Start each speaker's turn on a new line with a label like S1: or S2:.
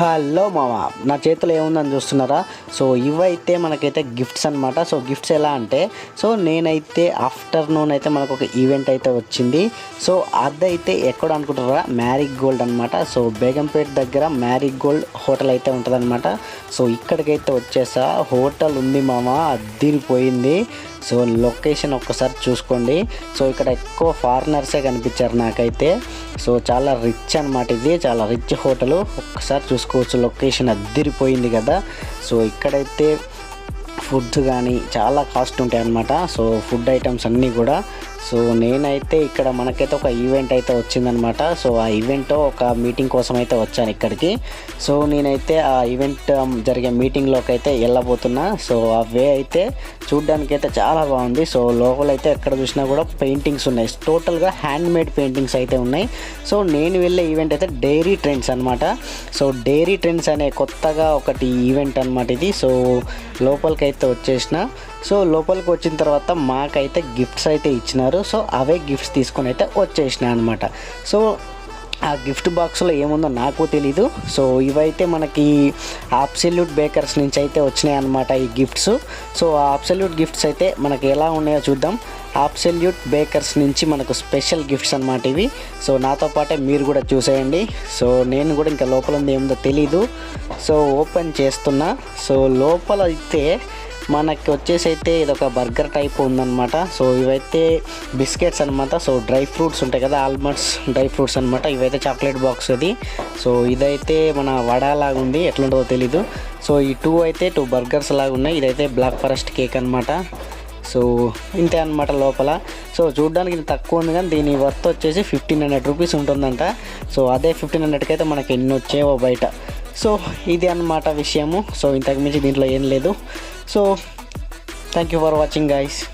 S1: Hello మామ నా చేతిలో ఏముందని చూస్తున్నారా? సో ఇవైతే మనకైతే గిఫ్ట్స్ అనమాట సో గిఫ్ట్స్ ఎలా అంటే సో నేనైతే ఆఫ్టర్నూన్ అయితే మనకు ఒక ఈవెంట్ అయితే వచ్చింది. సో అదైతే ఎక్కడ అనుకుంటారా? మ్యారిక్ గోల్డ్ అనమాట సో బేగంపేట దగ్గర మ్యారిక్ గోల్డ్ హోటల్ అయితే ఉంటుందన్నమాట. సో ఇక్కడికైతే వచ్చేసా. హోటల్ ఉంది మామ అద్దిరిపోయింది. సో లొకేషన్ ఒక్కసారి చూసుకోండి. సో ఇక్కడ ఎక్కువ ఫారినర్సే కనిపించారు నాకైతే. సో చాలా రిచ్ అనమాట ఇది. చాలా రిచ్ హోటల్. ఒక్కసారి చూసుకోవచ్చు లొకేషన్ అద్దరిపోయింది కదా. సో ఇక్కడైతే ఫుడ్స్ కానీ చాలా కాస్ట్ ఉంటాయి అన్నమాట సో ఫుడ్ ఐటమ్స్ అన్నీ కూడా సో నేనైతే ఇక్కడ మనకైతే ఒక ఈవెంట్ అయితే వచ్చిందనమాట. సో ఆ ఈవెంట్ ఒక మీటింగ్ కోసం అయితే వచ్చాను ఇక్కడికి. సో నేనైతే ఆ ఈవెంట్ um, జరిగే మీటింగ్లోకి అయితే వెళ్ళబోతున్నా. సో ఆ వే అయితే చూడ్డానికి అయితే చాలా బాగుంది. సో లోపల అయితే ఎక్కడ చూసినా కూడా పెయింటింగ్స్ ఉన్నాయి. టోటల్గా హ్యాండ్ మేడ్ పెయింటింగ్స్ అయితే ఉన్నాయి. సో నేను వెళ్ళే ఈవెంట్ అయితే డైరీ ట్రెండ్స్ అనమాట. సో డైరీ ట్రెండ్స్ అనే కొత్తగా ఒకటి ఈవెంట్ అనమాట ఇది. సో లోపలికి అయితే వచ్చేసిన. సో లోపలికి వచ్చిన తర్వాత మాకైతే గిఫ్ట్స్ అయితే ఇచ్చినారు. సో అవే గిఫ్ట్స్ తీసుకొని అయితే వచ్చేసిన అనమాట సో ఆ గిఫ్ట్ బాక్స్లో ఏముందో నాకు తెలీదు. సో ఇవైతే మనకి అబ్సల్యూట్ బేకర్స్ నుంచి అయితే వచ్చినాయి అనమాట ఈ గిఫ్ట్స్ సో ఆ అబ్సల్యూట్ గిఫ్ట్స్ అయితే మనకి ఎలా ఉన్నాయో చూద్దాం. అబ్సల్యూట్ బేకర్స్ నుంచి మనకు స్పెషల్ గిఫ్ట్స్ అనమాట ఇవి. సో నాతో పాటే మీరు కూడా చూసేయండి. సో నేను కూడా ఇంకా లోపల ఉంది ఏముందో తెలీదు. సో ఓపెన్ చేస్తున్నా. సో లోపల అయితే మనకి వచ్చేసి అయితే ఇది ఒక బర్గర్ టైప్ ఉందన్నమాట. సో ఇవైతే బిస్కెట్స్ అనమాట సో డ్రై ఫ్రూట్స్ ఉంటాయి కదా ఆల్మండ్స్ డ్రై ఫ్రూట్స్ అనమాట ఇవైతే చాక్లెట్ బాక్స్ అది. సో ఇదైతే మన వడలాగా ఉంది. ఎట్లుంటుందో తెలీదు. సో ఈ టూ అయితే టూ బర్గర్స్ లాగా ఉన్నాయి. ఇదైతే బ్లాక్ ఫారెస్ట్ కేక్ అనమాట సో ఇంతే అనమాట లోపల. సో చూడడానికి ఇది తక్కువ ఉంది కానీ దీని వర్త్ వచ్చేసి ఫిఫ్టీన్ హండ్రెడ్ రూపీస్ ఉంటుందంట. సో అదే ఫిఫ్టీన్ హండ్రెడ్కి అయితే మనకి ఎన్ని వచ్చేవో బయట. సో ఇది అన్నమాట విషయము. సో ఇంతకు మించి దీంట్లో ఏం లేదు. So thank you for watching guys